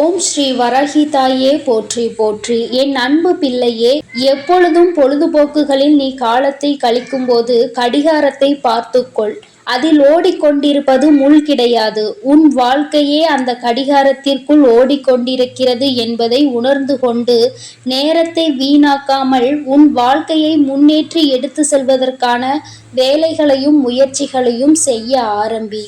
ஓம் ஸ்ரீ வராகி தாயே போற்றி போற்றி. என் அன்பு பிள்ளையே எப்பொழுதும் பொழுதுபோக்குகளில் நீ காலத்தை கழிக்கும்போது கடிகாரத்தை பார்த்துக்கொள். அதில் ஓடிக்கொண்டிருப்பது முள் கிடையாது. உன் வாழ்க்கையே அந்த கடிகாரத்திற்குள் ஓடிக்கொண்டிருக்கிறது என்பதை உணர்ந்து கொண்டு நேரத்தை வீணாக்காமல் உன் வாழ்க்கையை முன்னேற்றி எடுத்து செல்வதற்கான வேலைகளையும் முயற்சிகளையும் செய்ய ஆரம்பி.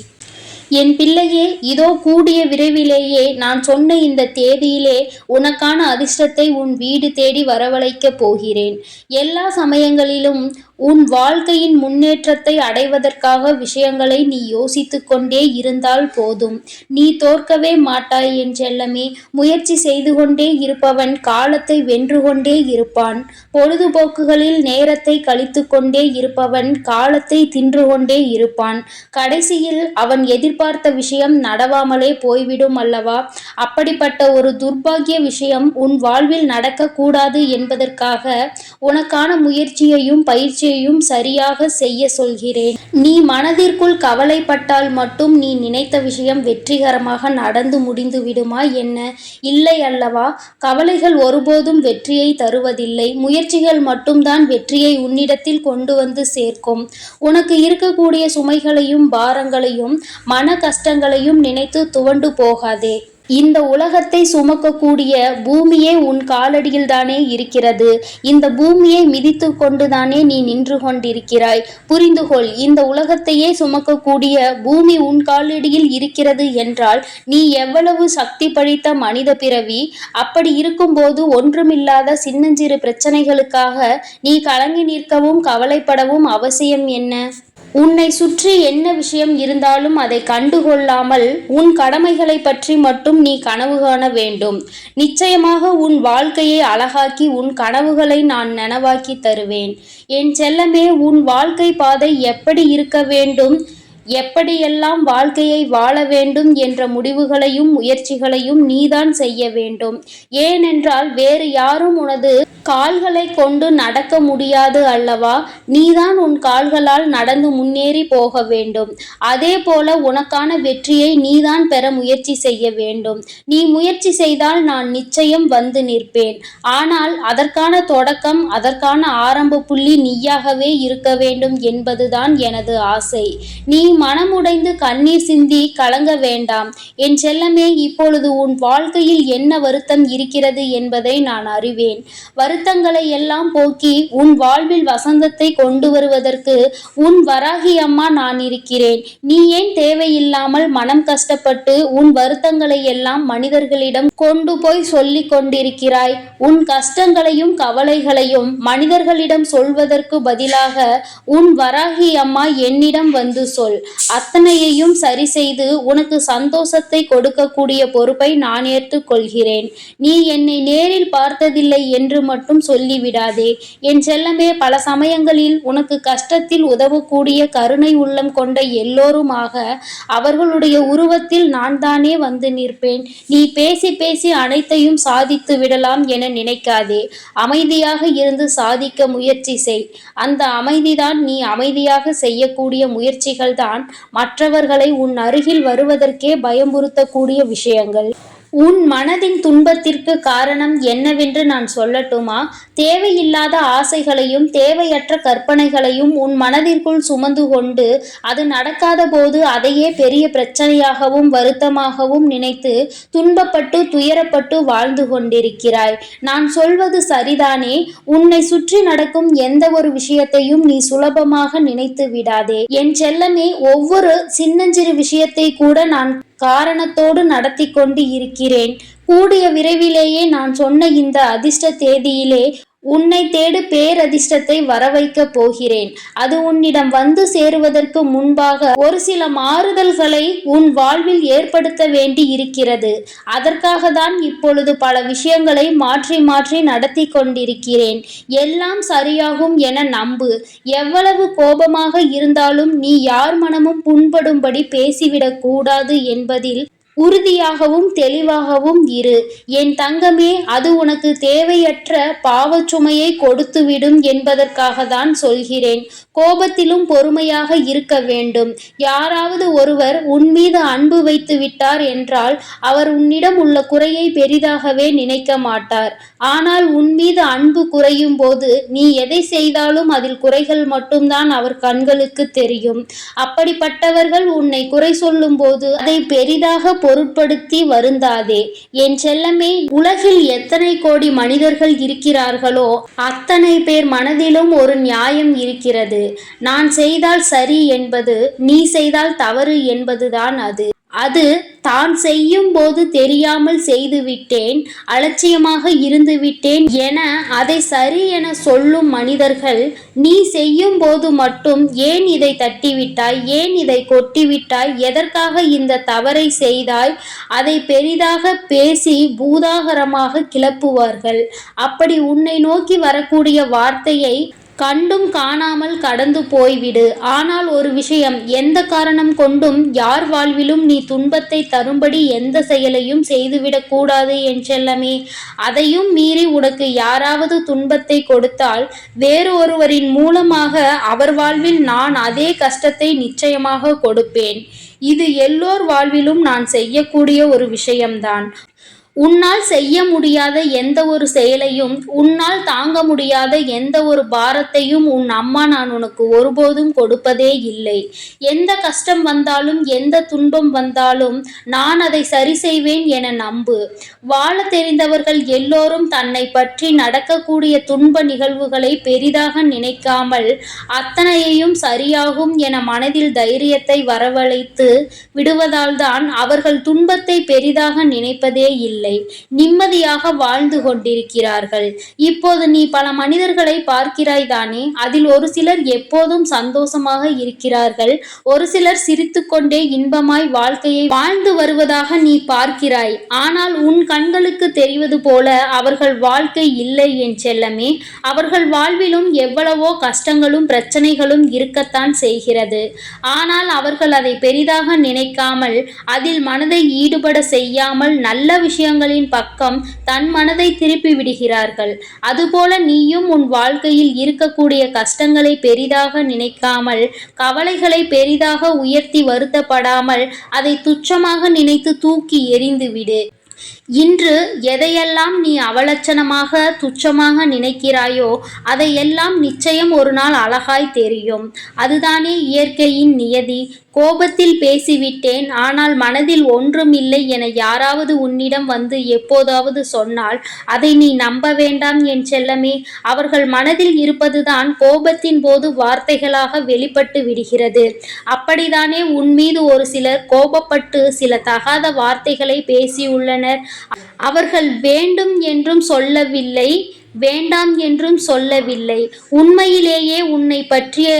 என் பிள்ளையே இதோ கூடிய விரைவிலேயே நான் சொன்ன இந்த தேதியிலே உனக்கான அதிர்ஷ்டத்தை உன் வீடு தேடி வரவழைக்கப் போகிறேன். எல்லா சமயங்களிலும் உன் வாழ்க்கையின் முன்னேற்றத்தை அடைவதற்காக விஷயங்களை நீ யோசித்து கொண்டே இருந்தால் போதும். நீ தோற்கவே மாட்டாய் என் செல்லமே. முயற்சி செய்து கொண்டே இருப்பவன் காலத்தை வென்று கொண்டே இருப்பான். பொழுதுபோக்குகளில் நேரத்தை கழித்து கொண்டே இருப்பவன் காலத்தை தின்று கொண்டே இருப்பான். கடைசியில் அவன் எதிர்பார்த்த விஷயம் நடவாமலே போய்விடும் அல்லவா? அப்படிப்பட்ட ஒரு துர்பாகிய விஷயம் உன் வாழ்வில் நடக்கக்கூடாது என்பதற்காக உனக்கான முயற்சியையும் பயிற்சி சிகிச்சையும் சரியாக செய்ய சொல்கிறேன். நீ மனதிற்குள் கவலைப்பட்டால் மட்டும் நீ நினைத்த விஷயம் வெற்றிகரமாக நடந்து முடிந்து விடுமா என்ன? இல்லை அல்லவா? கவலைகள் ஒருபோதும் வெற்றியை தருவதில்லை. முயற்சிகள் மட்டும்தான் வெற்றியை உன்னிடத்தில் கொண்டு வந்து சேர்க்கும். உனக்கு இருக்கக்கூடிய சுமைகளையும் பாரங்களையும் மன கஷ்டங்களையும் நினைத்து துவண்டு போகாதே. இந்த உலகத்தை சுமக்கக்கூடிய பூமியே உன் காலடியில் தானே இருக்கிறது. இந்த பூமியை மிதித்து கொண்டுதானே நீ நின்று கொண்டிருக்கிறாய். புரிந்துகொள் இந்த உலகத்தையே சுமக்கக்கூடிய பூமி உன் காலடியில் இருக்கிறது என்றால் நீ எவ்வளவு சக்தி பழித்த மனித பிறவி அப்படி இருக்கும்போது ஒன்றுமில்லாத சின்னஞ்சிறு பிரச்சனைகளுக்காக நீ கலங்கி நிற்கவும் கவலைப்படவும் அவசியம் என்ன? உன்னை சுற்றி என்ன விஷயம் இருந்தாலும் அதை கண்டுகொள்ளாமல் உன் கடமைகளை பற்றி மட்டும் நீ கனவு காண வேண்டும். நிச்சயமாக உன் வாழ்க்கையை அழகாக்கி உன் கனவுகளை நான் நனவாக்கி தருவேன். என் செல்லமே உன் வாழ்க்கை பாதை எப்படி இருக்க வேண்டும்? எப்படியெல்லாம் வாழ்க்கையை வாழ வேண்டும் என்ற முடிவுகளையும் முயற்சிகளையும் நீதான் செய்ய வேண்டும். ஏனென்றால் வேறு யாரும் உனது கால்களை கொண்டு நடக்க முடியாது அல்லவா? நீதான் உன் கால்களால் நடந்து முன்னேறி போக வேண்டும். அதே போல உனக்கான வெற்றியை நீதான் பெற முயற்சி செய்ய வேண்டும். நீ முயற்சி செய்தால் நான் நிச்சயம் வந்து நிற்பேன். ஆனால் அதற்கான தொடக்கம் அதற்கான ஆரம்ப புள்ளி நீயாகவே இருக்க வேண்டும் என்பதுதான் எனது ஆசை. நீ மனமுடைந்து கண்ணீர் சிந்தி கலங்க வேண்டாம். என் செல்லமே இப்பொழுது உன் வாழ்க்கையில் என்ன வருத்தம் இருக்கிறது என்பதை நான் அறிவேன். வருத்தங்களை எல்லாம் போக்கி உன் வாழ்வில் வசந்தத்தை கொண்டு வருவதற்கு உன் வராகி அம்மா நான் இருக்கிறேன். நீ ஏன் தேவையில்லாமல் மனம் கஷ்டப்பட்டு உன் வருத்தங்களை எல்லாம் மனிதர்களிடம் கொண்டு போய் சொல்லிக் கொண்டிருக்கிறாய்? உன் கஷ்டங்களையும் கவலைகளையும் மனிதர்களிடம் சொல்வதற்கு பதிலாக உன் வராகி அம்மா என்னிடம் வந்து சொல். அத்தனையையும் சரி செய்து உனக்கு சந்தோஷத்தை கொடுக்கக்கூடிய பொறுப்பை நான் ஏற்றுக்கொள்கிறேன். நீ என்னை நேரில் பார்த்ததில்லை என்று மட்டும் சொல்லிவிடாதே. என் செல்லமே பல சமயங்களில் உனக்கு கஷ்டத்தில் உதவக்கூடிய கருணை உள்ளம் கொண்ட எல்லோருமாக அவர்களுடைய உருவத்தில் நான் தானே வந்து நிற்பேன். நீ பேசி பேசி அனைத்தையும் சாதித்து விடலாம் என நினைக்காதே. அமைதியாக இருந்து சாதிக்க முயற்சி செய். அந்த அமைதிதான் நீ அமைதியாக செய்யக்கூடிய முயற்சிகள் தான் மற்றவர்களை உன் அருகில் வருவதற்கே பயமுறுத்தக்கூடிய விஷயங்கள். உன் மனதின் துன்பத்திற்கு காரணம் என்னவென்று நான் சொல்லட்டுமா? தேவையில்லாத ஆசைகளையும் தேவையற்ற கற்பனைகளையும் உன் மனதிற்குள் சுமந்து கொண்டு அது நடக்காத போது அதையே பெரிய பிரச்சனையாகவும் வருத்தமாகவும் நினைத்து துன்பப்பட்டு துயரப்பட்டு வாழ்ந்து கொண்டிருக்கிறாய். நான் சொல்வது சரிதானே? உன்னை சுற்றி நடக்கும் எந்த ஒரு விஷயத்தையும் நீ சுலபமாக நினைத்து விடாதே. என் செல்லமே ஒவ்வொரு சின்னஞ்சிறு விஷயத்தை கூட நான் காரணத்தோடு நடத்தி கொண்டு இருக்கிறேன். கூடிய விரைவிலேயே நான் சொன்ன இந்த அதிர்ஷ்ட தேதியிலே உன்னை தேடு பேரதிர்ஷ்டத்தை வரவைக்கப் போகிறேன். அது உன்னிடம் வந்து சேருவதற்கு முன்பாக ஒரு சில மாறுதல்களை உன் வாழ்வில் ஏற்படுத்த வேண்டி இருக்கிறது அதற்காக தான் இப்பொழுது பல விஷயங்களை மாற்றி மாற்றி நடத்தி கொண்டிருக்கிறேன். எல்லாம் சரியாகும் என நம்பு. எவ்வளவு கோபமாக இருந்தாலும் நீ யார் மனமும் புண்படும்படி பேசிவிடக் கூடாது என்பதில் உறுதியாகவும் தெளிவாகவும் இரு. என் தங்கமே அது உனக்கு தேவையற்ற பாவச்சுமையை கொடுத்துவிடும் என்பதற்காக தான் சொல்கிறேன். கோபத்திலும் பொறுமையாக இருக்க வேண்டும். யாராவது ஒருவர் உன் மீது அன்பு வைத்து விட்டார் என்றால் அவர் உன்னிடம் உள்ள குறையை பெரிதாகவே நினைக்க மாட்டார். ஆனால் உன் மீது அன்பு குறையும் போது நீ எதை செய்தாலும் அதில் குறைகள் மட்டும்தான் அவர் கண்களுக்கு தெரியும். அப்படிப்பட்டவர்கள் உன்னை குறை சொல்லும் போது அதை பெரிதாக பொருட்படுத்தி வருந்தாதே. என் செல்லமே உலகில் எத்தனை கோடி மனிதர்கள் இருக்கிறார்களோ அத்தனை பேர் மனதிலும் ஒரு நியாயம் இருக்கிறது. நான் செய்தால் சரி என்பது நீ செய்தால் தவறு என்பதுதான் அது. அது தான் செய்யும் போது தெரியாமல் செய்துவிட்டேன் அலட்சியமாக இருந்துவிட்டேன் என அதை சரி என சொல்லும் மனிதர்கள் நீ செய்யும் போது மட்டும் ஏன் இதை தட்டிவிட்டாய் ஏன் இதை கொட்டிவிட்டாய் எதற்காக இந்த தவறை செய்தாய் அதை பெரிதாக பேசி பூதாகரமாக கிளப்புவார்கள். அப்படி உன்னை நோக்கி வரக்கூடிய வார்த்தையை கண்டும் காணாமல் கடந்து போய்விடு. ஆனால் ஒரு விஷயம் எந்த காரணம் கொண்டும் யார் வாழ்விலும் நீ துன்பத்தை தரும்படி எந்த செயலையும் செய்துவிடக் கூடாது என்றெல்லமே. அதையும் மீறி உனக்கு யாராவது துன்பத்தை கொடுத்தால் வேறு ஒருவரின் மூலமாக அவர் வாழ்வில் நான் அதே கஷ்டத்தை நிச்சயமாக கொடுப்பேன். இது எல்லோர் வாழ்விலும் நான் செய்யக்கூடிய ஒரு விஷயம்தான். உன்னால் செய்ய முடியாத எந்த ஒரு செயலையும் உன்னால் தாங்க முடியாத எந்த ஒரு பாரத்தையும் உன் அம்மா நான் உனக்கு ஒருபோதும் கொடுப்பதே இல்லை. எந்த கஷ்டம் வந்தாலும் எந்த துன்பம் வந்தாலும் நான் அதை சரி செய்வேன் என நம்பு. வாழ தெரிந்தவர்கள் எல்லோரும் தன்னை பற்றி நடக்கக்கூடிய துன்ப நிகழ்வுகளை பெரிதாக நினைக்காமல் அத்தனையையும் சரியாகும் என மனதில் தைரியத்தை வரவழைத்து விடுவதால்தான் அவர்கள் துன்பத்தை பெரிதாக நினைப்பதே இல்லை. இல்லை. நிம்மதியாக வாழ்ந்து கொண்டிருக்கிறார்கள். இப்போது நீ பல மனிதர்களை பார்க்கிறாய் தானே? அதில் ஒரு சிலர் எப்போதும் சந்தோஷமாக இருக்கிறார்கள். ஒரு சிலர் சிரித்துக்கொண்டே இன்பமாய் வாழ்க்கையை வாழ்ந்து வருவதாக நீ பார்க்கிறாய். ஆனால் உன் கண்களுக்கு தெரிவது போல அவர்கள் வாழ்க்கை இல்லை என் செல்லமே. அவர்கள் வாழ்விலும் எவ்வளவோ கஷ்டங்களும் பிரச்சனைகளும் இருக்கத்தான் செய்கிறது. ஆனால் அவர்கள் அதை பெரிதாக நினைக்காமல் அதில் மனதை ஈடுபட செய்யாமல் நல்ல விஷயம் விஷயங்களின் பக்கம் தன் மனதை திருப்பி விடுகிறார்கள். அதுபோல நீயும் உன் வாழ்க்கையில் இருக்கக்கூடிய கஷ்டங்களை பெரிதாக நினைக்காமல் கவலைகளை பெரிதாக உயர்த்தி வருத்தப்படாமல் அதை துச்சமாக நினைத்து தூக்கி எறிந்துவிடு. இன்று எதையெல்லாம் நீ அவலட்சணமாக துச்சமாக நினைக்கிறாயோ அதையெல்லாம் நிச்சயம் ஒரு நாள் அழகாய் தெரியும். அதுதானே இயற்கையின் நியதி. கோபத்தில் பேசிவிட்டேன் ஆனால் மனதில் ஒன்றும் இல்லை என யாராவது உன்னிடம் வந்து எப்போதாவது சொன்னால் அதை நீ நம்ப வேண்டாம் என் செல்லமே. அவர்கள் மனதில் இருப்பதுதான் கோபத்தின் போது வார்த்தைகளாக வெளிப்பட்டு விடுகிறது. அப்படிதானே உன் மீது ஒரு சிலர் கோபப்பட்டு சில தகாத வார்த்தைகளை பேசியுள்ளனர். அவர்கள் வேண்டும் என்றும் சொல்லவில்லை வேண்டாம் என்றும் சொல்லவில்லை. உண்மையிலேயே உன்னை பற்றிய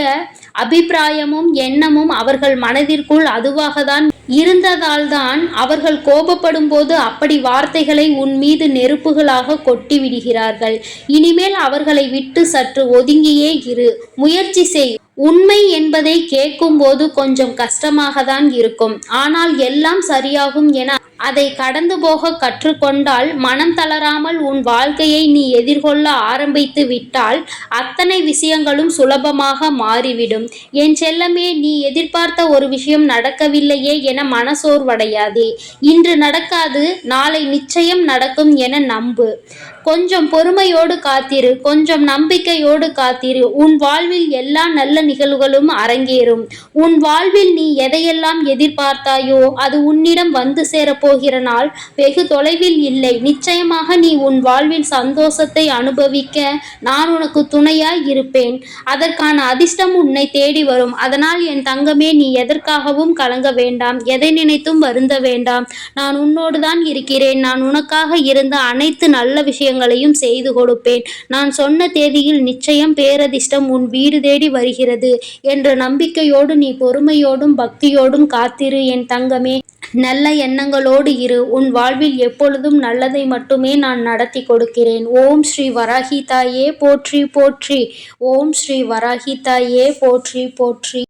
அபிப்பிராயமும் எண்ணமும் அவர்கள் மனதிற்குள் அதுவாகத்தான் இருந்ததால்தான் அவர்கள் கோபப்படும் போது அப்படி வார்த்தைகளை உன் மீது நெருப்புகளாக கொட்டி விடுகிறார்கள் இனிமேல் அவர்களை விட்டு சற்று ஒதுங்கியே இரு. முயற்சி செய். உண்மை என்பதை கேட்கும்போது கொஞ்சம் கஷ்டமாக தான் இருக்கும். ஆனால் எல்லாம் சரியாகும் என அதை கடந்து போக கற்றுக்கொண்டால் மனம் தளராமல் உன் வாழ்க்கையை நீ எதிர்கொள்ள ஆரம்பித்து விட்டால் அத்தனை விஷயங்களும் சுலபமாக மாறிவிடும். என் செல்லமே நீ எதிர்பார்த்த ஒரு விஷயம் நடக்கவில்லையே என மனசோர்வடையாதே. இன்று நடக்காது நாளை நிச்சயம் நடக்கும் என நம்பு. கொஞ்சம் பொறுமையோடு காத்திரு கொஞ்சம் நம்பிக்கையோடு காத்திரு. உன் வாழ்வில் எல்லா நல்ல நிகழ்வுகளும் அரங்கேறும். உன் வாழ்வில் நீ எதையெல்லாம் எதிர்பார்த்தாயோ அது உன்னிடம் வந்து சேரப்போகிற நாள் வெகு தொலைவில் இல்லை. நிச்சயமாக நீ உன் வாழ்வில் சந்தோஷத்தை அனுபவிக்க நான் உனக்கு துணையாய் இருப்பேன். அதற்கான அதிர்ஷ்டம் உன்னை தேடி வரும். அதனால் என் தங்கமே நீ எதற்காகவும் கலங்க வேண்டாம். எதை நினைத்தும் வருந்த வேண்டாம். நான் உன்னோடு தான் இருக்கிறேன். நான் உனக்காக இருந்த அனைத்து நல்ல விஷயங்கள் காரியங்களையும் செய்து கொடுப்பேன். நான் சொன்ன தேதியில் நிச்சயம் பேரதிர்ஷ்டம் உன் வீடு தேடி வருகிறது என்ற நம்பிக்கையோடு நீ பொறுமையோடும் பக்தியோடும் காத்திரு என் தங்கமே. நல்ல எண்ணங்களோடு இரு. உன் வாழ்வில் எப்பொழுதும் நல்லதை மட்டுமே நான் நடத்தி கொடுக்கிறேன். ஓம் ஸ்ரீ வராகி தாயே போற்றி போற்றி. ஓம் ஸ்ரீ வராகி தாயே போற்றி போற்றி.